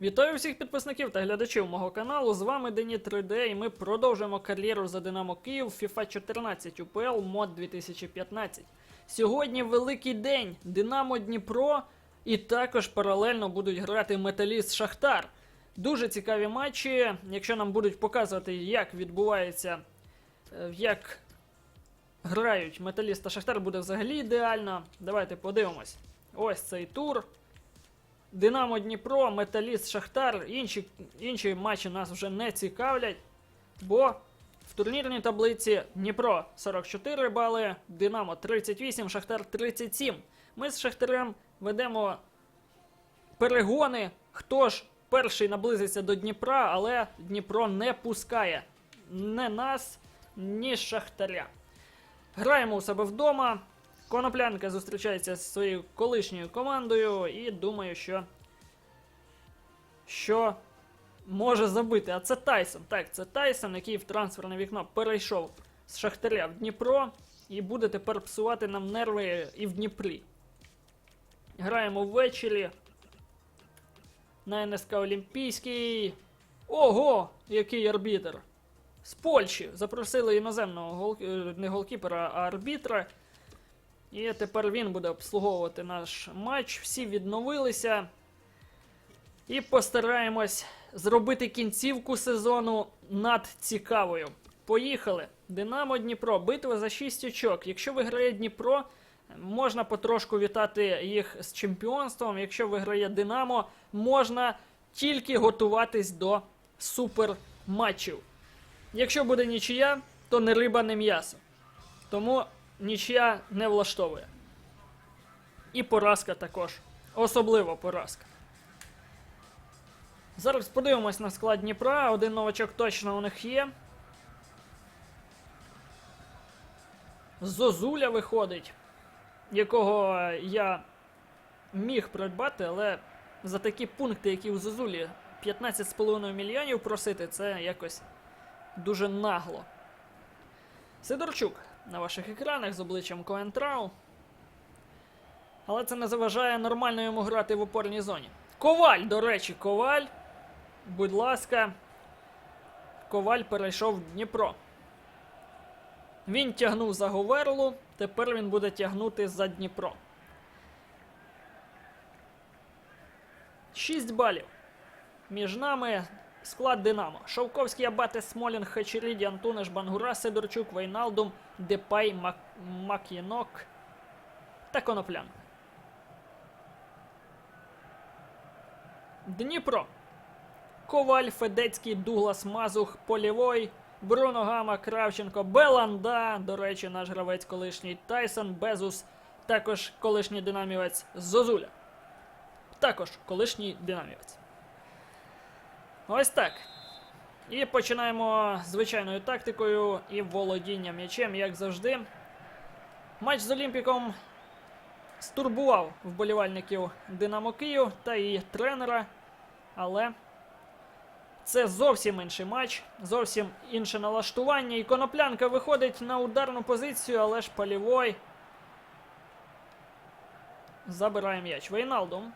Вітаю всіх підписників та глядачів мого каналу. З вами Дені 3D і ми продовжуємо кар'єру за Динамо Київ FIFA 14 UPL мод 2015. Сьогодні великий день Динамо Дніпро і також паралельно будуть грати Металіст Шахтар. Дуже цікаві матчі. Якщо нам будуть показувати, як відбувається, е, як грають Металіст та Шахтар, буде взагалі ідеально. Давайте подивимось. Ось цей тур. Динамо Дніпро, Металіст Шахтар. Інші, інші матчі нас вже не цікавлять, бо в турнірній таблиці Дніпро 44 бали, Динамо 38, Шахтар 37. Ми з Шахтарем ведемо перегони. Хто ж перший наблизиться до Дніпра, але Дніпро не пускає не нас, ні Шахтаря. Граємо у себе вдома. Коноплянка зустрічається зі своєю колишньою командою і думаю, що. Що може забити. А це Тайсон. Так, це Тайсон, який в трансферне вікно перейшов з Шахтаря в Дніпро і буде тепер псувати нам нерви і в Дніпрі. Граємо ввечері. На НСК Олімпійський. Ого! Який арбітр! З Польщі запросили іноземного гол... е, не голкіпера, а арбітра. І тепер він буде обслуговувати наш матч. Всі відновилися. І постараємось зробити кінцівку сезону надцікавою. Поїхали. Динамо Дніпро. Битва за 6 очок. Якщо виграє Дніпро, можна потрошку вітати їх з чемпіонством. Якщо виграє Динамо, можна тільки готуватись до суперматчів. Якщо буде нічия, то не риба, не м'ясо. Тому нічия не влаштовує. І поразка також. Особливо поразка. Зараз подивимось на склад Дніпра. Один новачок точно у них є. Зозуля виходить, якого я міг придбати, але за такі пункти, які у Зозулі 15,5 мільйонів просити, це якось дуже нагло. Сидорчук на ваших екранах з обличчям Коентрау. Але це не заважає нормально йому грати в опорній зоні. Коваль, до речі, Коваль. Будь ласка. Коваль перейшов в Дніпро. Він тягнув за Говерлу, тепер він буде тягнути за Дніпро. 6 балів. Між нами склад Динамо. Шовковський Абате, Смолін, Хачеріді, Антунеш, Бангура, Сидорчук, Вейналдум, Депай, Мак... Мак'єнок та Коноплян. Дніпро. Коваль, Федецький, Дуглас, Мазух, Полівой, Бруно Гама, Кравченко, Беланда. До речі, наш гравець колишній Тайсон, Безус, також колишній динамівець Зозуля. Також колишній динамівець. Ось так. І починаємо звичайною тактикою і володінням м'ячем, як завжди. Матч з Олімпіком стурбував вболівальників Динамо Київ та і тренера. Але це зовсім інший матч, зовсім інше налаштування. І коноплянка виходить на ударну позицію, але ж Полівой забирає м'яч. Вейналдум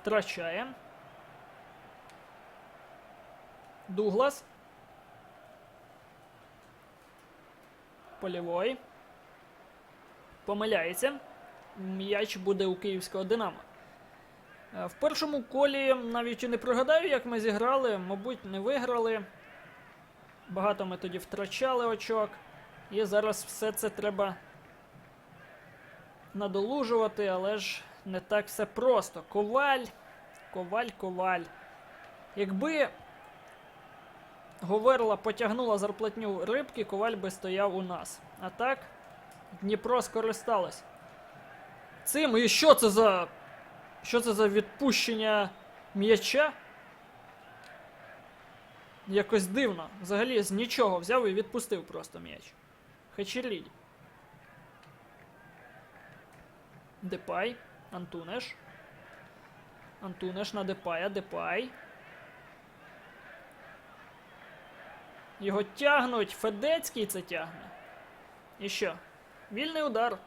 втрачає. Дуглас. Полівой. Помиляється. М'яч буде у київського Динамо. Е, В першому колі навіть і не пригадаю, як ми зіграли. Мабуть, не виграли. Багато ми тоді втрачали очок. І зараз все це треба надолужувати, але ж не так все просто. Коваль, коваль, коваль. Якби Говерла потягнула зарплатню рибки, коваль би стояв у нас. А так, Дніпро скористалось. Цим і що це за. Що це за відпущення м'яча? Якось дивно. Взагалі з нічого взяв і відпустив просто м'яч. Хачерліді. Депай. Антунеш. Антунеш на Депая. Депай. Його тягнуть. Федецький це тягне. І що? Вільний удар.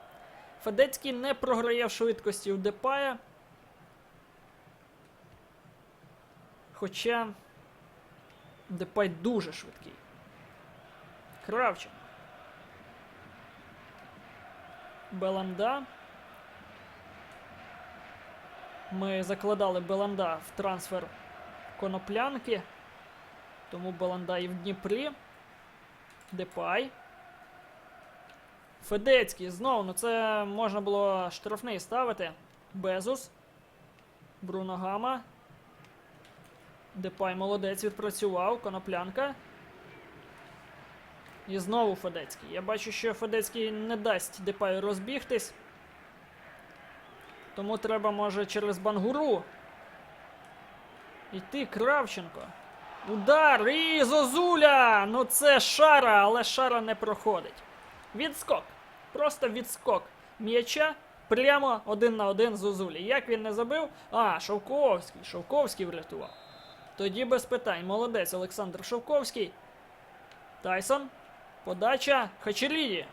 Федецький не програє в швидкості у Депая. Хоча Депай дуже швидкий. Кравченко. Беланда. Ми закладали Беланда в трансфер коноплянки. Тому Беланда і в Дніпрі. Депай. Федецький знову, ну це можна було штрафний ставити. Безус. Бруно Гама. Депай молодець відпрацював. Коноплянка. І знову Федецький. Я бачу, що Федецький не дасть Депаю розбігтись. Тому треба, може, через Бангуру. Йти Кравченко. Удар і Зозуля! Ну це шара, але шара не проходить. Відскок. Просто відскок м'яча прямо один на один Зозулі. Як він не забив? А, Шовковський. Шовковський врятував. Тоді без питань. Молодець Олександр Шовковський. Тайсон. Подача Хачеріді.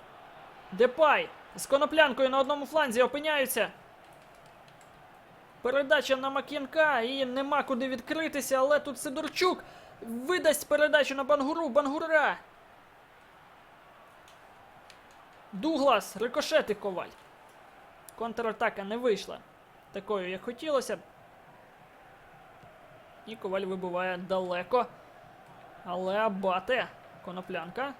Депай. З коноплянкою на одному фланзі опиняються. Передача на Мак'янка і нема куди відкритися, але тут Сидорчук видасть передачу на Бангуру. Бангура. Дуглас, рикошет і коваль. Контратака не вийшла такою, як хотілося. І коваль вибиває далеко. Але Абате. Коноплянка.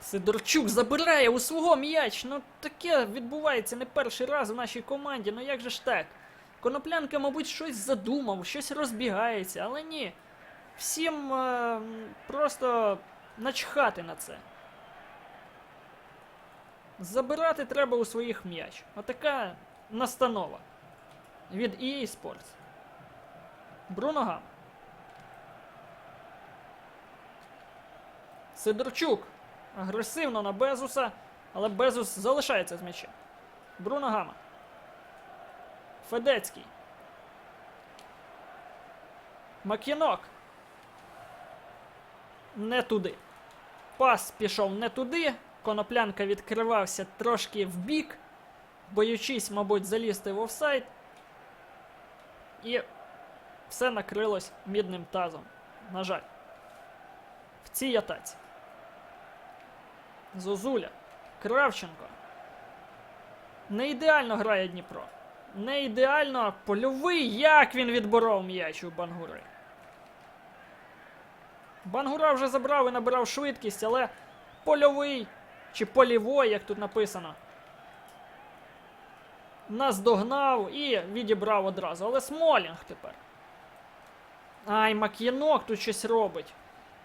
Сидорчук забирає у свого м'яч. Ну таке відбувається не перший раз в нашій команді. Ну як же ж так? Коноплянка, мабуть, щось задумав, щось розбігається, але ні. Всім е, просто начхати на це. Забирати треба у своїх м'яч. Отака настанова від EA Sports. Бруно Гам. Сидорчук агресивно на Безуса, але Безус залишається з м'ячем. Бруно Гама. Федецький. Макінок. Не туди. Пас пішов не туди. Коноплянка відкривався трошки вбік, боючись, мабуть, залізти в офсайд. І все накрилось мідним тазом. На жаль. В цій атаці. Зозуля. Кравченко. Не ідеально грає Дніпро. Не ідеально польовий, як він відборов м'яч у Бангури. Бангура вже забрав і набирав швидкість, але польовий чи полівой, як тут написано. Наздогнав і відібрав одразу. Але Смолінг тепер. Ай, Мак'янок тут щось робить.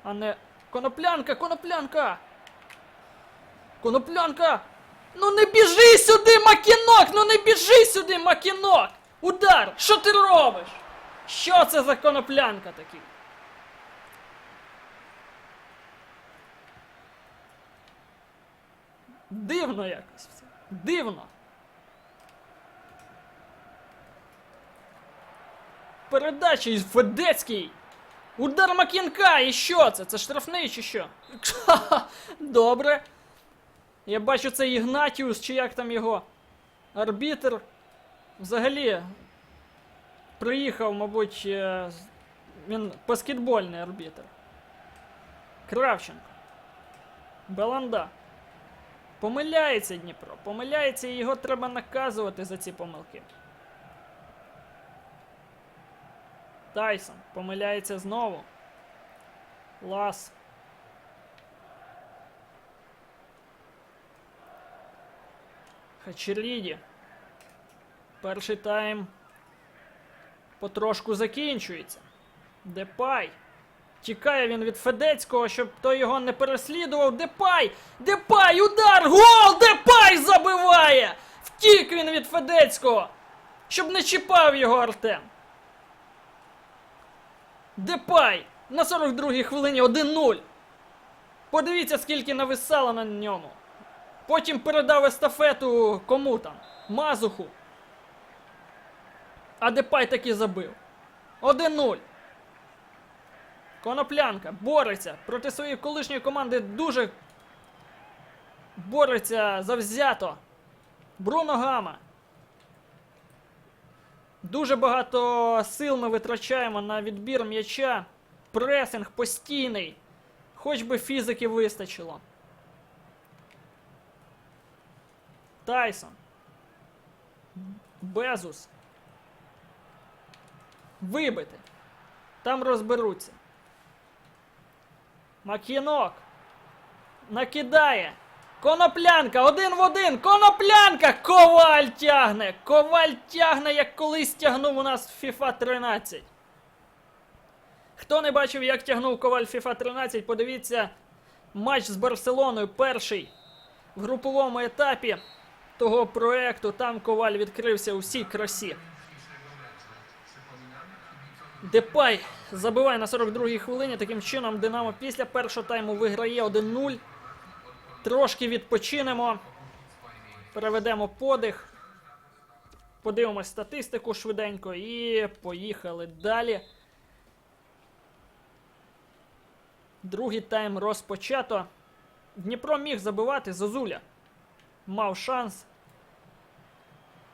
А не. Коноплянка, коноплянка! Коноплянка! Ну не біжи сюди, Макінок! Ну не біжи сюди, Макінок! Удар! Що ти робиш? Що це за коноплянка такий? Дивно якось все. Дивно. Передача із Федецький. Удар Макінка! І що це? Це штрафний чи що? Добре. Я бачу це Ігнатіус, чи як там його арбітр. Взагалі приїхав, мабуть, е, він баскетбольний арбітр. Кравченко. Беланда. Помиляється Дніпро. Помиляється і його треба наказувати за ці помилки. Тайсон помиляється знову. Лас. Хачеріді. Перший тайм потрошку закінчується. Депай. Тікає він від Федецького, щоб той його не переслідував. Депай! Депай! Удар! Гол! Депай забиває! Втік він від Федецького! Щоб не чіпав його Артем. Депай! На 42-й хвилині 1-0. Подивіться, скільки нависало на ньому. Потім передав естафету кому там? Мазуху. А Депай таки забив. 1-0. Коноплянка бореться проти своєї колишньої команди дуже бореться завзято. Бруно Гама. Дуже багато сил ми витрачаємо на відбір м'яча. Пресинг постійний. Хоч би фізики вистачило. Тайсон. Безус. Вибити. Там розберуться. Макінок. Накидає. Коноплянка, один в один. Коноплянка! Коваль тягне! Коваль тягне, як колись тягнув у нас FIFA 13. Хто не бачив, як тягнув Коваль FIFA 13, подивіться матч з Барселоною. Перший в груповому етапі того проекту. Там Коваль відкрився у всій красі. Депай забиває на 42-й хвилині. Таким чином, Динамо після першого тайму виграє 1-0. Трошки відпочинемо. Переведемо подих. Подивимось статистику швиденько і поїхали далі. Другий тайм розпочато. Дніпро міг забивати Зозуля. Мав шанс.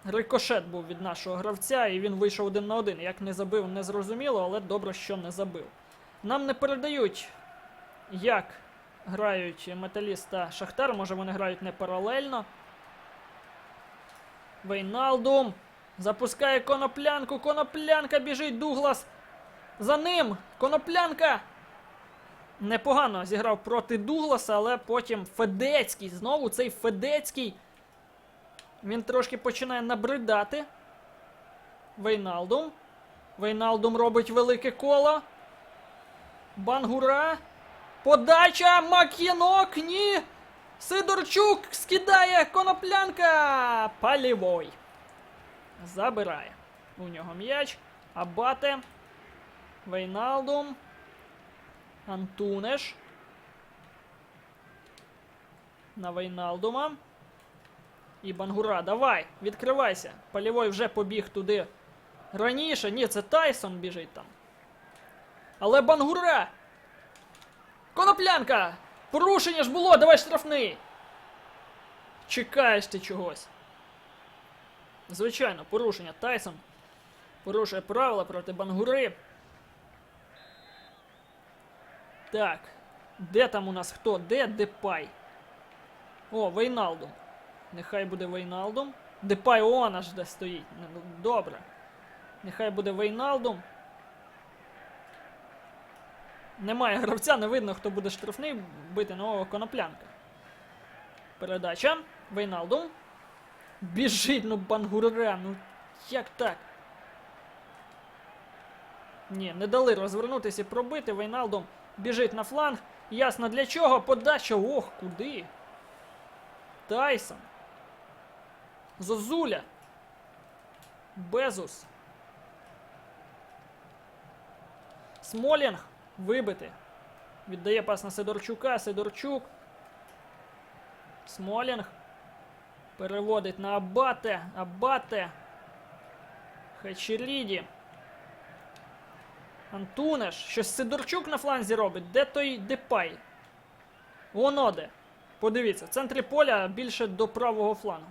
Рикошет був від нашого гравця, і він вийшов один на один. Як не забив, не зрозуміло, але добре, що не забив. Нам не передають, як грають Металіст та Шахтар. Може вони грають не паралельно. Вейналдум. Запускає коноплянку. Коноплянка біжить Дуглас. За ним. Коноплянка. Непогано зіграв проти Дугласа, але потім Федецький. Знову цей Федецький. Він трошки починає набридати. Вейналдум. Вейналдум робить велике коло. Бангура. Подача. Мак'єнок. Ні. Сидорчук скидає коноплянка. Палівой. Забирає. У нього м'яч. Абате. Вейналдум. Антунеш. На Вейналдума. І Бангура, давай, відкривайся. Полівой вже побіг туди раніше. Ні, це Тайсон біжить там. Але Бангура! Коноплянка! Порушення ж було, давай штрафний! Чекаєш ти чогось. Звичайно, порушення. Тайсон порушує правила проти Бангури. Так. Де там у нас хто? Де Депай? О, Вейналдум. Нехай буде Вейналдум. Депай он аж де стоїть. Ну, Добре. Нехай буде Вейналдум. Немає гравця, не видно, хто буде штрафний бити нового коноплянка. Передача. Вейналдум. Біжить, ну бангура. Ну як так? Ні, не дали розвернутися і пробити. Вейналдум біжить на фланг. Ясно для чого. Подача. Ох, куди? Тайсон. Зозуля. Безус. Смолінг. Вибити. Віддає пас на Сидорчука. Сидорчук. Смолінг. Переводить на Абате. Абате. Хачеріді. Антунеш. Щось Сидорчук на фланзі робить. Де той Депай? Воно де. Подивіться, в центрі поля більше до правого флангу.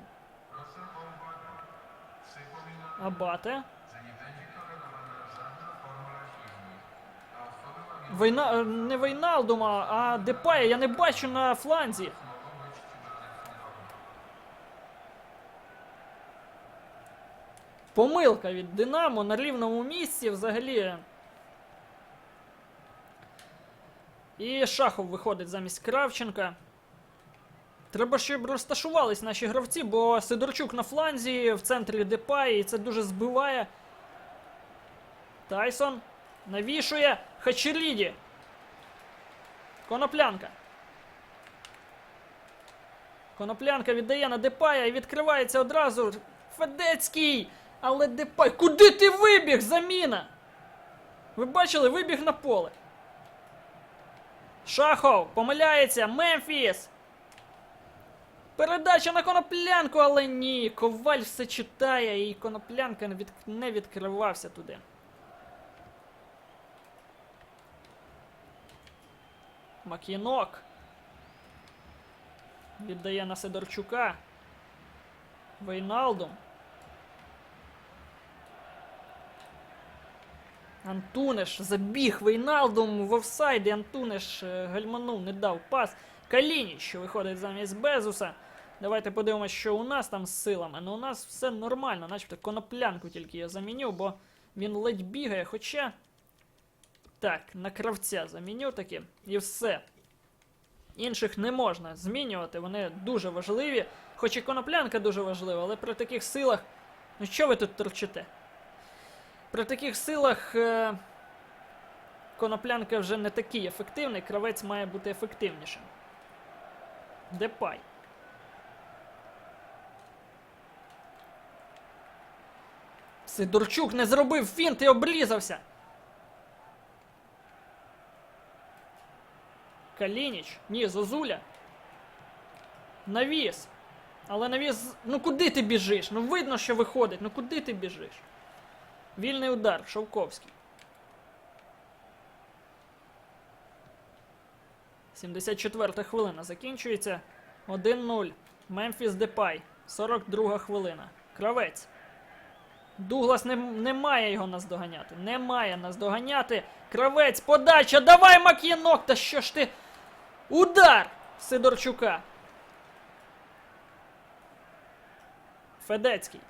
Абате. Вейна... е, Не Вейналдума, а Депая я не бачу на фланзі. Помилка від Динамо на рівному місці взагалі. І Шахов виходить замість Кравченка. Треба, щоб розташувались наші гравці, бо Сидорчук на фланзі в центрі Депай, і це дуже збиває. Тайсон навішує Хачеріді. Коноплянка. Коноплянка віддає на Депая і відкривається одразу. Федецький! Але Депай. Куди ти вибіг? Заміна! Ви бачили, вибіг на поле. Шахов помиляється. Мемфіс. Передача на коноплянку, але ні. Коваль все читає, і коноплянка не, від... не відкривався туди. Макінок. Віддає на Сидорчука. Вейналдум. Антунеш забіг Вейналдум в офсайді. Антунеш е, гальманув, не дав пас. Калініч, що виходить замість Безуса. Давайте подивимося, що у нас там з силами. Ну, у нас все нормально, начебто коноплянку тільки я заміню, бо він ледь бігає, хоча. Так, на кравця заміню таки, і все. Інших не можна змінювати, вони дуже важливі. Хоч і коноплянка дуже важлива, але при таких силах. Ну що ви тут торчите? При таких силах е... коноплянка вже не такий ефективний, кравець має бути ефективнішим. Депай. Сидорчук не зробив фінт і облізався. Калініч. Ні, Зозуля. Навіс. Але навіс. Ну куди ти біжиш? Ну видно, що виходить. Ну куди ти біжиш? Вільний удар, Шовковський. 74 хвилина закінчується. 1-0. Мемфіс Депай. 42 хвилина. Кравець. Дуглас не, не має його наздоганяти. Не має наздоганяти. Кравець, подача. Давай, Мак'янок! Та що ж ти. Удар! Сидорчука. Федецький.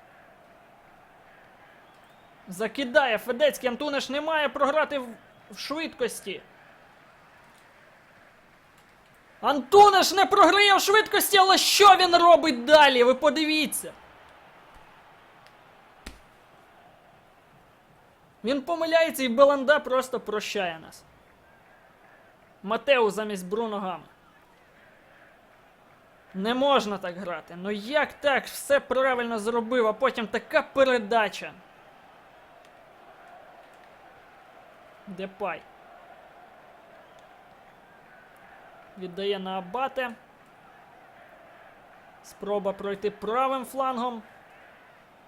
Закидає Федецький. Антунеш не має програти в, в швидкості. Антунеш не програє в швидкості, але що він робить далі? Ви подивіться. Він помиляється і Беланда просто прощає нас. Матеу замість Бруно Гама. Не можна так грати. Ну як так? Все правильно зробив, а потім така передача. Депай. Віддає на Абате. Спроба пройти правим флангом.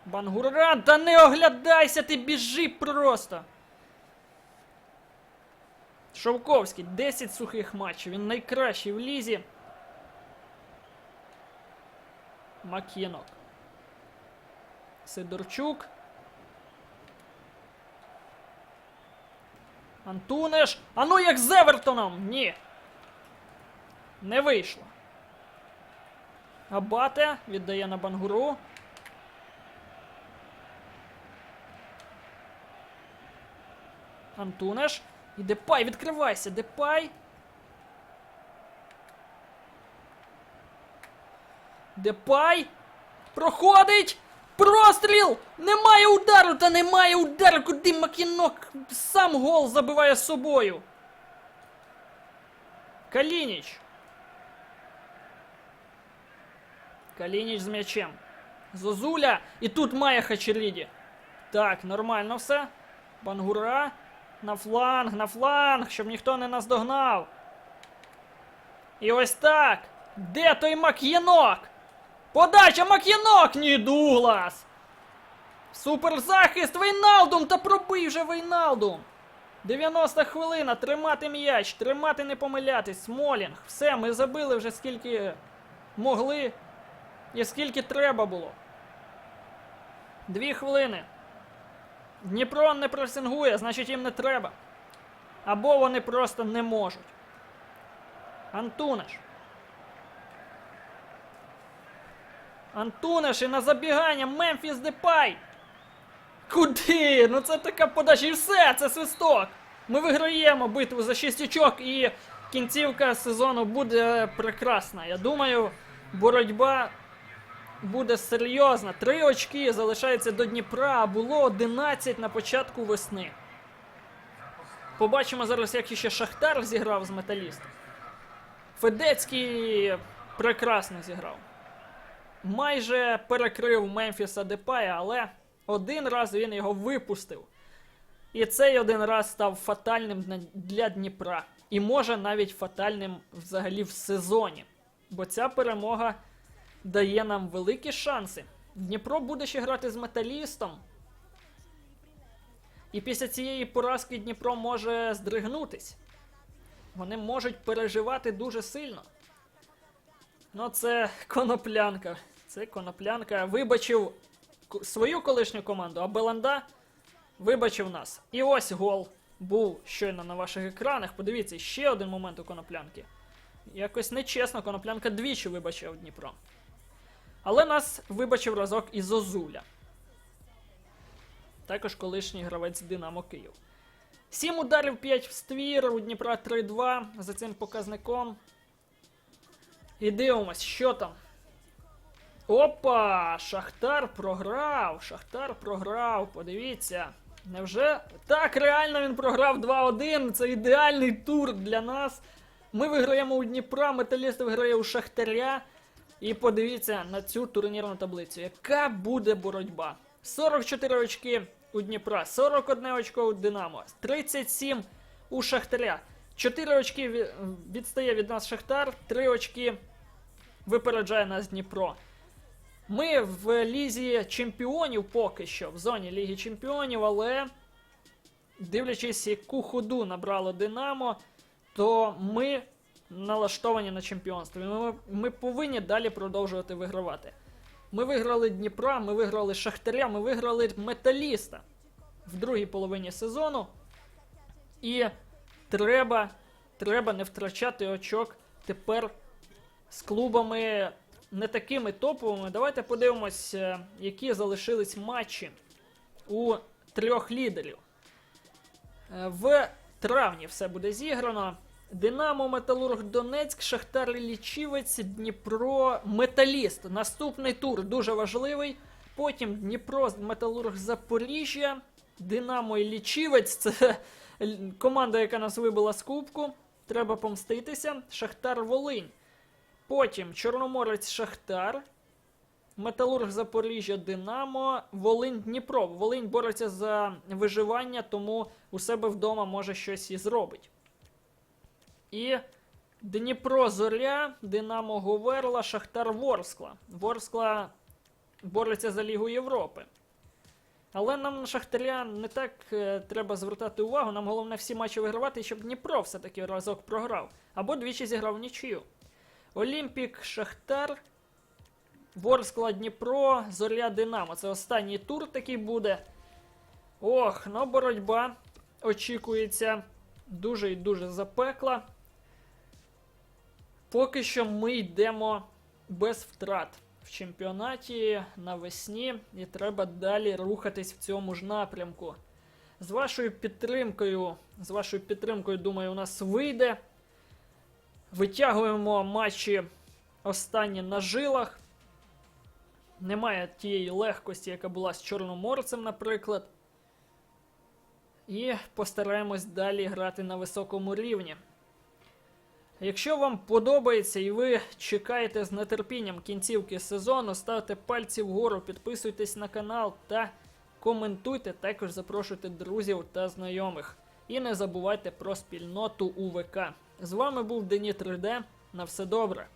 Бангуран, та не оглядайся, ти біжи просто. Шовковський, 10 сухих матчів. Він найкращий в лізі. Мак'єнок. Сидорчук. Антунеш. А ну як з Евертоном! Ні. Не вийшло. Абате віддає на бангуру. Антунеш. І Депай, відкривайся, Депай. Депай. Проходить! Простріл! Немає удару, та немає удару, куди Макінок сам гол забиває собою. Калініч. Калініч з м'ячем. Зозуля. І тут має Хачеріді. Так, нормально все. Бангура. На фланг, на фланг, щоб ніхто не наздогнав. І ось так. Де той Мак'єнок? Подача Мак'єнок! Ні, Дуглас! Суперзахист Вейналдум! Та пробий вже Вейналдум! 90 хвилина, тримати м'яч, тримати не помилятись, Смолінг. Все, ми забили вже скільки могли і скільки треба було. Дві хвилини. Дніпро не пресингує, значить їм не треба. Або вони просто не можуть. Антунеш. Антунеш і на забігання Мемфіс Депай. Куди? Ну це така подача і все, це свисток. Ми виграємо битву за 6 очок і кінцівка сезону буде прекрасна. Я думаю, боротьба буде серйозна. Три очки залишається до Дніпра, а було 11 на початку весни. Побачимо зараз, як ще Шахтар зіграв з металістом. Федецький прекрасно зіграв. Майже перекрив Мемфіса Депая, але один раз він його випустив. І цей один раз став фатальним для Дніпра. І може навіть фатальним взагалі в сезоні. Бо ця перемога дає нам великі шанси. Дніпро буде ще грати з металістом. І після цієї поразки Дніпро може здригнутись. Вони можуть переживати дуже сильно. Ну, це коноплянка. Це коноплянка. Вибачив свою колишню команду, а Беланда вибачив нас. І ось гол був щойно на ваших екранах. Подивіться, ще один момент у коноплянки. Якось нечесно, коноплянка двічі вибачив Дніпро. Але нас вибачив разок і Зозуля. Також колишній гравець Динамо Київ. 7 ударів 5 в ствір, у Дніпра 3-2 за цим показником. І дивимось, що там. Опа! Шахтар програв! Шахтар програв, подивіться. Невже? Так, реально він програв 2-1. Це ідеальний тур для нас. Ми виграємо у Дніпра, металіст виграє у Шахтаря. І подивіться на цю турнірну таблицю. Яка буде боротьба? 44 очки у Дніпра, 41 очко у Динамо, 37 у Шахтаря. 4 очки відстає від нас Шахтар, 3 очки випереджає нас Дніпро. Ми в лізі чемпіонів поки що, в зоні Ліги Чемпіонів, але дивлячись, яку ходу набрало Динамо, то ми налаштовані на чемпіонство. Ми, ми повинні далі продовжувати вигравати. Ми виграли Дніпра, ми виграли Шахтаря, ми виграли Металіста в другій половині сезону. І треба, треба не втрачати очок тепер з клубами не такими топовими. Давайте подивимось, е, які залишились матчі у трьох лідерів. Е, В травні все буде зіграно. Динамо, Металург Донецьк, Шахтар Лічівець, Дніпро, Металіст. Наступний тур дуже важливий. Потім Дніпро, Металург Запоріжжя, Динамо і Лічівець. Це команда, яка нас вибила з кубку. Треба помститися. Шахтар Волинь. Потім Чорноморець Шахтар. Металург Запоріжжя Динамо, Волинь Дніпро. Волинь бореться за виживання, тому у себе вдома може щось і зробить. І Дніпро Зоря, Динамо Говерла, Шахтар Ворскла. Ворскла бореться за Лігу Європи. Але нам на Шахтаря не так е, треба звертати увагу. Нам головне всі матчі вигравати, щоб Дніпро все-таки разок програв. Або двічі зіграв нічию. Олімпік, Шахтар, Ворскла, Дніпро, Зоря Динамо. Це останній тур такий буде. Ох, ну боротьба очікується дуже і дуже запекла. Поки що ми йдемо без втрат в чемпіонаті навесні, і треба далі рухатись в цьому ж напрямку. З вашою підтримкою, з вашою підтримкою, думаю, у нас вийде. Витягуємо матчі останні на жилах. Немає тієї легкості, яка була з Чорноморцем, наприклад. І постараємось далі грати на високому рівні. Якщо вам подобається і ви чекаєте з нетерпінням кінцівки сезону, ставте пальці вгору, підписуйтесь на канал та коментуйте, також запрошуйте друзів та знайомих. І не забувайте про спільноту УВК. З вами був Дені 3D. На все добре.